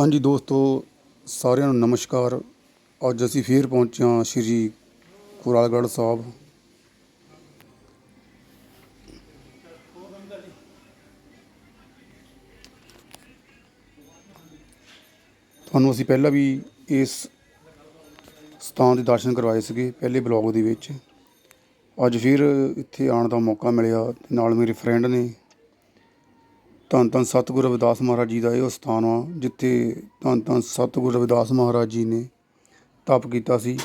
ਹਾਂਜੀ ਦੋਸਤੋ, ਸਾਰਿਆਂ ਨੂੰ ਨਮਸਕਾਰ। ਅੱਜ ਅਸੀਂ ਫੇਰ ਪਹੁੰਚੇ ਹਾਂ ਸ਼੍ਰੀ ਕੁਰਾਲਗੜ੍ਹ ਸਾਹਿਬ। ਤੁਹਾਨੂੰ ਅਸੀਂ ਪਹਿਲਾਂ ਵੀ ਇਸ ਸਥਾਨ ਦੇ ਦਰਸ਼ਨ ਕਰਵਾਏ ਸੀਗੇ, ਪਹਿਲੇ ਬਲੌਗ ਦੇ ਵਿੱਚ। ਅੱਜ ਫਿਰ ਇੱਥੇ ਆਉਣ ਦਾ ਮੌਕਾ ਮਿਲਿਆ, ਤੇ ਨਾਲ ਮੇਰੇ ਫਰੈਂਡ ਨੇ ਧੰਨ ਧੰਨ ਸਤਿਗੁਰੂ ਰਵਿਦਾਸ ਮਹਾਰਾਜ ਜੀ ਦਾ ਇਹ ਉਹ ਸਥਾਨ ਆ, ਜਿੱਥੇ ਧੰਨ ਧੰਨ ਸਤਿਗੁਰੂ ਰਵਿਦਾਸ ਮਹਾਰਾਜ ਜੀ ਨੇ ਤਪ ਕੀਤਾ ਸੀ।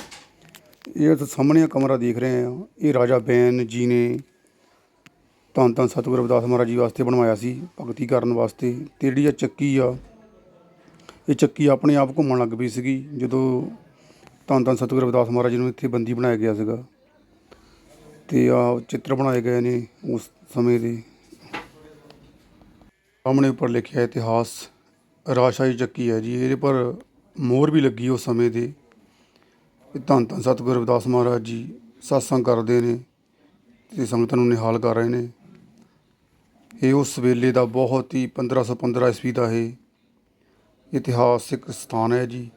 ਇਹ ਤਾਂ ਸਾਹਮਣੇ ਕਮਰਾ ਦੇਖ ਰਹੇ ਆ ਇਹ ਰਾਜਾ ਬੈਨ ਜੀ ਨੇ ਧੰਨ ਧੰਨ ਸਤਿਗੁਰੂ ਰਵਿਦਾਸ ਮਹਾਰਾਜ ਜੀ ਵਾਸਤੇ ਬਣਵਾਇਆ ਸੀ, ਭਗਤੀ ਕਰਨ ਵਾਸਤੇ। ਤੇ ਜਿਹੜੀ ਆ ਚੱਕੀ ਆ, ਇਹ ਚੱਕੀ ਆਪਣੇ ਆਪ ਘੁੰਮਣ ਲੱਗ ਪਈ ਸੀਗੀ, ਜਦੋਂ ਧੰਨ ਧੰਨ ਸਤਿਗੁਰੂ ਰਵਿਦਾਸ ਮਹਾਰਾਜ ਜੀ ਨੂੰ ਇੱਥੇ ਬੰਦੀ ਬਣਾਇਆ ਗਿਆ ਸੀਗਾ। ਤੇ ਆ ਚਿੱਤਰ ਬਣਾਏ ਗਏ ਨੇ ਉਸ ਸਮੇਂ ਦੇ। ਸਾਹਮਣੇ ਉੱਪਰ ਲਿਖਿਆ ਇਤਿਹਾਸ ਰਾਸ਼ਾਹੀ ਚੱਕੀ ਹੈ ਜੀ। ਇਹਦੇ ਪਰ ਮੋਹਰ ਵੀ ਲੱਗੀ ਉਸ ਸਮੇਂ ਦੇ। ਧੰਨ ਧੰਨ ਸਤਿਗੁਰੂ ਰਵਿਦਾਸ ਮਹਾਰਾਜ ਜੀ ਸਤਸੰਗ ਕਰਦੇ ਨੇ ਤੇ ਸੰਗਤਾਂ ਨੂੰ ਨਿਹਾਲ ਕਰ ਰਹੇ ਨੇ। ਇਹ ਉਸ ਵੇਲੇ ਦਾ ਬਹੁਤ ਹੀ 1515 ਈਸਵੀ ਦਾ ਇਹ ਇਤਿਹਾਸਿਕ ਸਥਾਨ ਹੈ ਜੀ।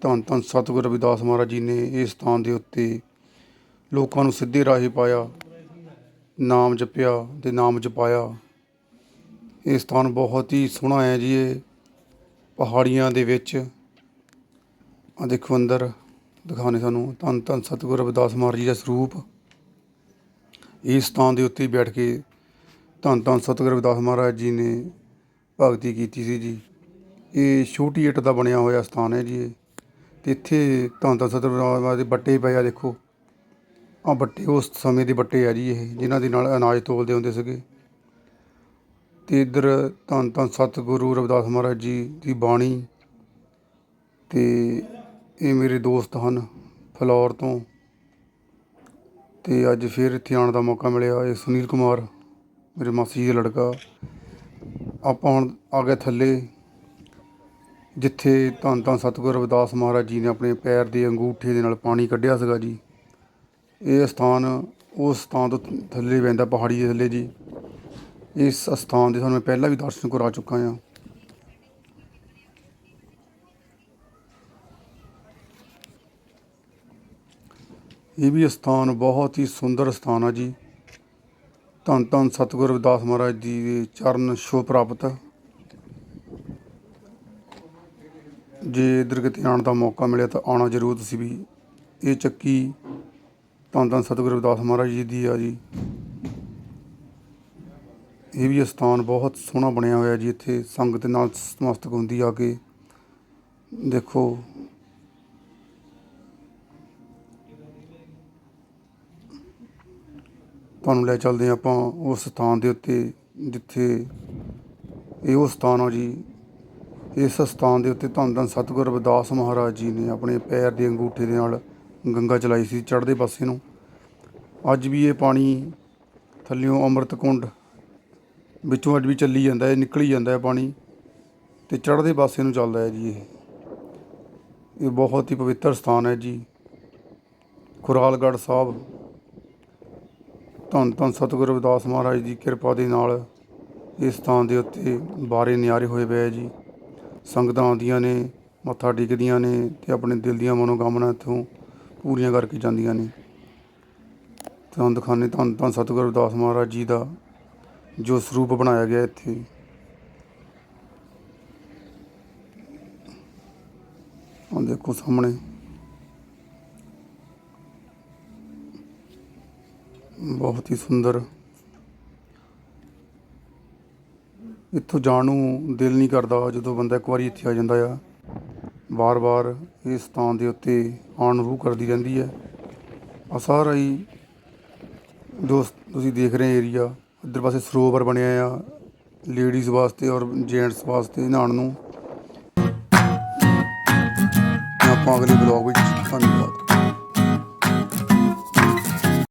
ਧੰਨ ਧੰਨ ਸਤਿਗੁਰੂ ਰਵਿਦਾਸ ਮਹਾਰਾਜ ਜੀ ਨੇ ਇਸ ਸਥਾਨ ਦੇ ਉੱਤੇ ਲੋਕਾਂ ਨੂੰ ਸਿੱਧੇ ਰਾਹੇ ਪਾਇਆ, ਨਾਮ ਜਪਿਆ ਤੇ ਨਾਮ ਜਪਾਇਆ। ਇਹ ਸਥਾਨ ਬਹੁਤ ਹੀ ਸੋਹਣਾ ਹੈ ਜੀ ਇਹ। ਪਹਾੜੀਆਂ ਦੇ ਵਿੱਚ। ਆ ਦੇਖੋ ਅੰਦਰ। ਦਿਖਾਣੇ ਸਾਨੂੰ ਧੰਨ ਧੰਨ ਸਤਿਗੁਰ ਰਵਿਦਾਸ ਮਹਾਰਾਜ ਜੀ ਦਾ ਸਰੂਪ। ਇਸ ਸਥਾਨ ਦੇ ਉੱਤੇ ਬੈਠ ਕੇ ਧੰਨ ਧੰਨ ਸਤਿਗੁਰ ਰਵਿਦਾਸ ਮਹਾਰਾਜ ਜੀ ਨੇ ਭਗਤੀ ਕੀਤੀ ਸੀ ਜੀ। ਇਹ ਛੋਟੀ ਇੱਟ ਦਾ ਬਣਿਆ ਹੋਇਆ ਸਥਾਨ ਹੈ ਜੀ ਇਹ। ਤੇ ਇੱਥੇ ਧੰਨ ਧੰਨ ਸਤਿਗੁਰ ਰਵਿਦਾਸ ਮਹਾਰਾਜ ਦੇ ਬੱਟੇ ਪਏ ਆ, ਦੇਖੋ। ਆ ਬੱਟੇ ਉਸ ਸਮੇਂ ਦੇ ਬੱਟੇ ਆ ਜੀ ਇਹ, ਜਿਨ੍ਹਾਂ ਦੇ ਨਾਲ ਅਨਾਜ ਤੋਲਦੇ ਹੁੰਦੇ ਸੀਗੇ। ਅਤੇ ਇੱਧਰ ਧੰਨ ਧੰਨ ਸਤਿਗੁਰੂ ਰਵਿਦਾਸ ਮਹਾਰਾਜ ਜੀ ਦੀ ਬਾਣੀ ਅਤੇ ਇਹ ਮੇਰੇ ਦੋਸਤ ਹਨ ਫਲੌਰ ਤੋਂ ਅਤੇ ਅੱਜ ਫਿਰ ਇੱਥੇ ਆਉਣ ਦਾ ਮੌਕਾ ਮਿਲਿਆ ਇਹ ਸੁਨੀਲ ਕੁਮਾਰ, ਮੇਰੇ ਮਾਸੀ ਜੀ ਦਾ ਲੜਕਾ। ਆਪਾਂ ਹੁਣ ਆ ਗਏ ਥੱਲੇ, ਜਿੱਥੇ ਧੰਨ ਧੰਨ ਸਤਿਗੁਰੂ ਰਵਿਦਾਸ ਮਹਾਰਾਜ ਜੀ ਨੇ ਆਪਣੇ ਪੈਰ ਦੇ ਅੰਗੂਠੇ ਦੇ ਨਾਲ ਪਾਣੀ ਕੱਢਿਆ ਸੀਗਾ ਜੀ। ਇਹ ਸਥਾਨ ਉਸ ਸਥਾਨ ਤੋਂ ਥੱਲੇ ਪੈਂਦਾ ਪਹਾੜੀ ਦੇ ਥੱਲੇ ਜੀ। ਇਸ ਸਥਾਨ ਦੇ ਤੁਹਾਨੂੰ ਮੈਂ ਪਹਿਲਾਂ ਵੀ ਦਰਸ਼ਨ ਕਰਾ ਚੁੱਕਾ ਹਾਂ। ਇਹ ਵੀ ਸਥਾਨ ਬਹੁਤ ਹੀ ਸੁੰਦਰ ਸਥਾਨ ਆ ਜੀ। ਧੰਨ ਧੰਨ ਸਤਿਗੁਰੂ ਰਵਿਦਾਸ ਮਹਾਰਾਜ ਜੀ ਦੇ ਚਰਨ ਛੋਹ ਪ੍ਰਾਪਤ। ਜੇ ਇੱਧਰ ਕਿਤੇ ਆਉਣ ਦਾ ਮੌਕਾ ਮਿਲਿਆ ਤਾਂ ਆਉਣਾ ਜ਼ਰੂਰ ਤੁਸੀਂ ਵੀ। ਇਹ ਚੱਕੀ ਧੰਨ ਧੰਨ ਸਤਿਗੁਰੂ ਰਵਿਦਾਸ ਮਹਾਰਾਜ ਜੀ ਦੀ ਆ ਜੀ। ਇਹ ਵੀ ਅਸਥਾਨ ਬਹੁਤ ਸੋਹਣਾ ਬਣਿਆ ਹੋਇਆ ਜੀ ਇੱਥੇ, ਸੰਗਤ ਨਾਲ ਸਤਮਸਤਕ ਹੁੰਦੀ ਆ ਕੇ। ਦੇਖੋ। ਤੁਹਾਨੂੰ ਲੈ ਚੱਲਦੇ ਹਾਂ ਆਪਾਂ ਉਸ ਸਥਾਨ ਦੇ ਉੱਤੇ, ਜਿੱਥੇ ਇਹ ਉਹ ਸਥਾਨ ਆ ਜੀ। ਇਸ ਸਥਾਨ ਦੇ ਉੱਤੇ ਧੰਨ ਧੰਨ ਸਤਿਗੁਰ ਰਵਿਦਾਸ ਮਹਾਰਾਜ ਜੀ ਨੇ ਆਪਣੇ ਪੈਰ ਦੇ ਅੰਗੂਠੇ ਦੇ ਨਾਲ ਗੰਗਾ ਚਲਾਈ ਸੀ ਚੜ੍ਹਦੇ ਪਾਸੇ ਨੂੰ। ਅੱਜ ਵੀ ਇਹ ਪਾਣੀ ਥੱਲਿਓਂ ਅੰਮ੍ਰਿਤ ਕੁੰਡ ਵਿੱਚੋਂ ਅੱਜ ਵੀ ਚੱਲੀ ਜਾਂਦਾ ਹੈ, ਨਿਕਲੀ ਜਾਂਦਾ ਹੈ ਪਾਣੀ ਤੇ ਚੜ੍ਹਦੇ ਪਾਸੇ ਨੂੰ ਚੱਲਦਾ ਹੈ ਜੀ ਇਹ। ਇਹ ਬਹੁਤ ਹੀ ਪਵਿੱਤਰ ਸਥਾਨ ਹੈ ਜੀ। ਖੁਰਾਲਗੜ੍ਹ ਸਾਹਿਬ। ਧੰਨ ਧੰਨ ਸਤਿਗੁਰੂ ਰਵਿਦਾਸ ਮਹਾਰਾਜ ਦੀ ਕਿਰਪਾ ਦੇ ਨਾਲ ਇਸ ਸਥਾਨ ਦੇ ਉੱਤੇ ਬਾਰੇ ਨਿਆਰੇ ਹੋਏ ਪਏ ਆ ਜੀ। ਸੰਗਤਾਂ ਆਉਂਦੀਆਂ ਨੇ, ਮੱਥਾ ਟੇਕਦੀਆਂ ਨੇ ਤੇ ਆਪਣੇ ਦਿਲ ਦੀਆਂ ਮਨੋਕਾਮਨਾ ਇੱਥੋਂ ਪੂਰੀਆਂ ਕਰਕੇ ਜਾਂਦੀਆਂ ਨੇ। ਤੁਹਾਨੂੰ ਦਿਖਾਣੇ ਧੰਨ ਧੰਨ ਸਤਿਗੁਰੂ ਰਵਿਦਾਸ ਮਹਾਰਾਜ ਜੀ ਦਾ ਜੋ ਸਰੂਪ ਬਣਾਇਆ ਗਿਆ ਇੱਥੇ। ਆਹ ਦੇਖੋ ਸਾਹਮਣੇ। ਬਹੁਤ ਹੀ ਸੁੰਦਰ। ਇੱਥੋਂ ਜਾਣ ਨੂੰ ਦਿਲ ਨਹੀਂ ਕਰਦਾ ਜਦੋਂ ਬੰਦਾ ਇੱਕ ਵਾਰੀ ਇੱਥੇ ਆ ਜਾਂਦਾ ਆ। ਵਾਰ-ਵਾਰ ਇਸ ਸਥਾਨ ਦੇ ਉੱਤੇ ਆਉਣ ਨੂੰ ਰੂਹ ਕਰਦੀ ਰਹਿੰਦੀ ਹੈ। ਆ ਸਾਰਾ ਹੀ ਜੋ ਤੁਸੀਂ ਦੇਖ ਰਹੇ ਏਰੀਆ। ਇੱਧਰ ਪਾਸੇ ਸਰੋਵਰ ਬਣਿਆ ਆ ਲੇਡੀਜ਼ ਵਾਸਤੇ ਔਰ ਜੈਂਟਸ ਵਾਸਤੇ ਨਹਾਉਣ ਨੂੰ। ਆਪਾਂ ਅਗਲੇ ਬਲੌਗ ਵਿੱਚ ਧੰਨਵਾਦ